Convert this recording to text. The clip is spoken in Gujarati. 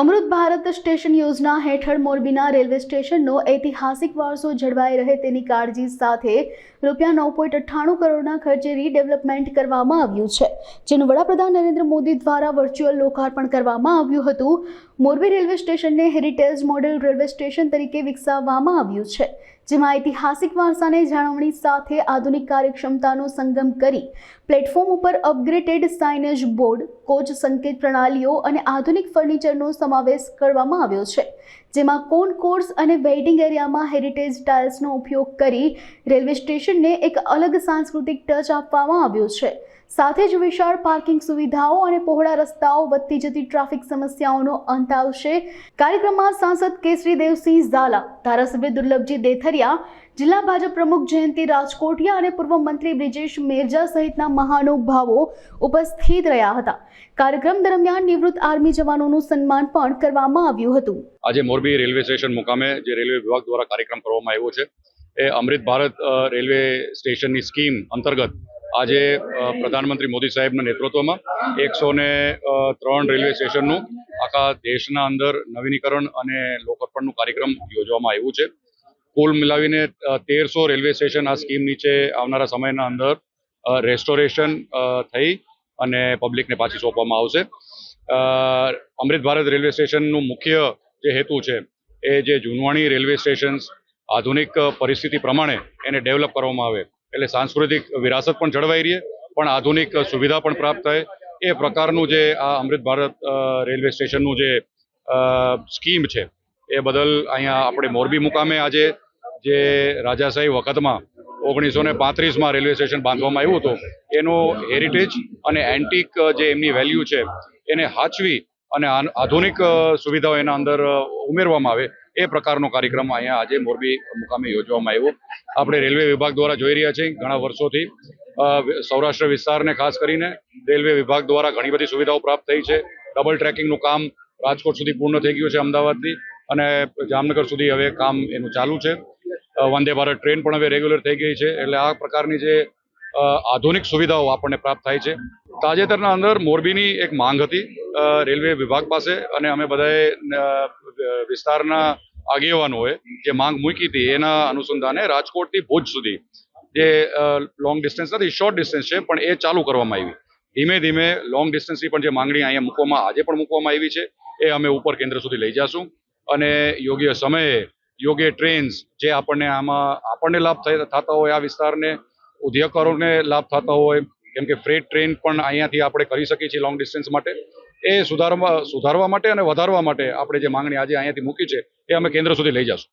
અમૃત ભારત સ્ટેશન યોજના હેઠળ મોરબીના રેલવે સ્ટેશનનો ઐતિહાસિક વારસો જળવાઈ રહે તેની કાળજી સાથે રૂપિયા નવ પોઈન્ટ અઠ્ઠાણું કરોડના ખર્ચે રીડેવલપમેન્ટ કરવામાં આવ્યું છે, જેનું વડાપ્રધાન નરેન્દ્ર મોદી દ્વારા વર્ચ્યુઅલ લોકાર્પણ કરવામાં આવ્યું હતું. મોરબી રેલવે સ્ટેશનને હેરિટેજ મોડેલ રેલવે સ્ટેશન તરીકે વિકસાવવામાં આવ્યું છે, જેમાં ઐતિહાસિક વારસાને જાળવણી સાથે આધુનિક કાર્યક્ષમતાનો સંગમ કરી પ્લેટફોર્મ ઉપર અપગ્રેડેડ સાઇનેજ બોર્ડ કોચ સંકેત પ્રણાલીઓ અને આધુનિક ફર્નિચરનો સમાવેશ કરવામાં આવ્યો છે, જેમાં કોન કોર્સ અને વેઇટિંગ એરિયામાં હેરિટેજ ટાઇલ્સનો ઉપયોગ કરી રેલવે સ્ટેશનને એક અલગ સાંસ્કૃતિક ટચ આપવામાં આવ્યો છે. સાથે જ વિશાળ પાર્કિંગ સુવિધાઓ અને પહોળા રસ્તાઓ વધતી જતી ટ્રાફિક સમસ્યાઓનો અંત આવશે. કાર્યક્રમમાં સાંસદ કેસરી દેવસિંહ ઝાલા, ધારાસભ્ય દુર્લભજી દેથરિયા, જિલ્લા ભાજપ પ્રમુખ જયંતિ રાજકોટિયા અને પૂર્વ મંત્રી બ્રિજેશ મેરજા સહિતના મહાનુભાવો ઉપસ્થિત રહ્યા હતા. કાર્યક્રમ દરમિયાન નિવૃત્ત આર્મી જવાનોનું સન્માન પણ કરવામાં આવ્યું હતું. આજે મોરબી રેલવે સ્ટેશન મુકામે જે રેલવે વિભાગ દ્વારા કાર્યક્રમ કરવામાં આવ્યો છે, એ અમૃત ભારત રેલવે સ્ટેશનની સ્કીમ અંતર્ગત આજે પ્રધાનમંત્રી મોદી સાહેબના નેતૃત્વમાં એકસો ને ત્રણ રેલવે સ્ટેશનનું આખા દેશના અંદર નવીનીકરણ અને લોકાર્પણનું કાર્યક્રમ યોજવામાં આવ્યું છે. કુલ મિલાવીને તેરસો રેલવે સ્ટેશન આ સ્કીમ નીચે આવનારા સમયના અંદર રેસ્ટોરેશન થઈ અને પબ્લિકને પાછી સોંપવામાં આવશે. અમૃત ભારત રેલવે સ્ટેશનનું મુખ્ય જે હેતુ છે, એ જે જૂનવાણી રેલવે સ્ટેશન્સ આધુનિક પરિસ્થિતિ પ્રમાણે એને ડેવલપ કરવામાં આવે. એટલે સાંસ્કૃતિક વિરાસત પણ જળવાઈ રહે, પણ આધુનિક સુવિધા પણ પ્રાપ્ત થાય. એ પ્રકારનું જે આ અમૃત ભારત રેલવે સ્ટેશનનું જે સ્કીમ છે, એ બદલ અહીંયા આપણે મોરબી મુકામે આજે જે રાજાશાહી વખતમાં ઓગણીસો ને પાંત્રીસમાં રેલવે સ્ટેશન બાંધવામાં આવ્યું હતું, એનો હેરિટેજ અને એન્ટિક જે એમની વેલ્યુ છે, એને હાચવી અને આધુનિક સુવિધાઓ એના અંદર ઉમેરવામાં આવે એ પ્રકારનો કાર્યક્રમ અહીંયા આજે મોરબી મુકામે યોજવામાં આવ્યો. આપણે રેલવે વિભાગ દ્વારા જોઈ રહ્યા છીએ ઘણા વર્ષોથી. સૌરાષ્ટ્ર વિસ્તારને ખાસ કરીને રેલવે વિભાગ દ્વારા ઘણી બધી સુવિધાઓ પ્રાપ્ત થઈ છે. ડબલ ટ્રેકિંગનું કામ રાજકોટ સુધી પૂર્ણ થઈ ગયું છે અમદાવાદથી અને જામનગર સુધી હવે કામ એનું ચાલુ છે. વંદે ભારત ટ્રેન પણ હવે રેગ્યુલર થઈ ગઈ છે. એટલે આ પ્રકારની જે આધુનિક સુવિધાઓ આપણને પ્રાપ્ત થાય છે. તાજેતરના અંદર મોરબીની એક માંગ હતી રેલવે વિભાગ પાસે અને અમે બધાએ વિસ્તારના આગેવાનોએ જે માંગ મૂકી હતી, એના અનુસંધાને રાજકોટથી ભુજ સુધી, જે લોંગ ડિસ્ટન્સ નથી શોર્ટ ડિસ્ટન્સ છે, પણ એ ચાલુ કરવામાં આવી. ધીમે ધીમે લોંગ ડિસ્ટન્સની પણ જે માંગણી અહીંયા મૂકવામાં, આજે પણ મૂકવામાં આવી છે, એ અમે ઉપર કેન્દ્ર સુધી લઈ જશું. અને યોગ્ય સમયે, યોગ્ય ટ્રેન્સ જે આપણને આમાં, આપણને લાભ થતા હોય આ વિસ્તારને, ઉદ્યોગકારોને લાભ થતા હોય, કેમ કે ફ્રેટ ટ્રેન પણ અહીંયાથી આપણે કરી શકીએ છીએ લોંગ ડિસ્ટન્સ માટે. એ સુધારવા સુધારવા માટે અને વધારવા માટે આપણે જે માંગણી આજે અહીંયાથી મૂકી છે, એ અમે કેન્દ્ર સુધી લઈ જશું.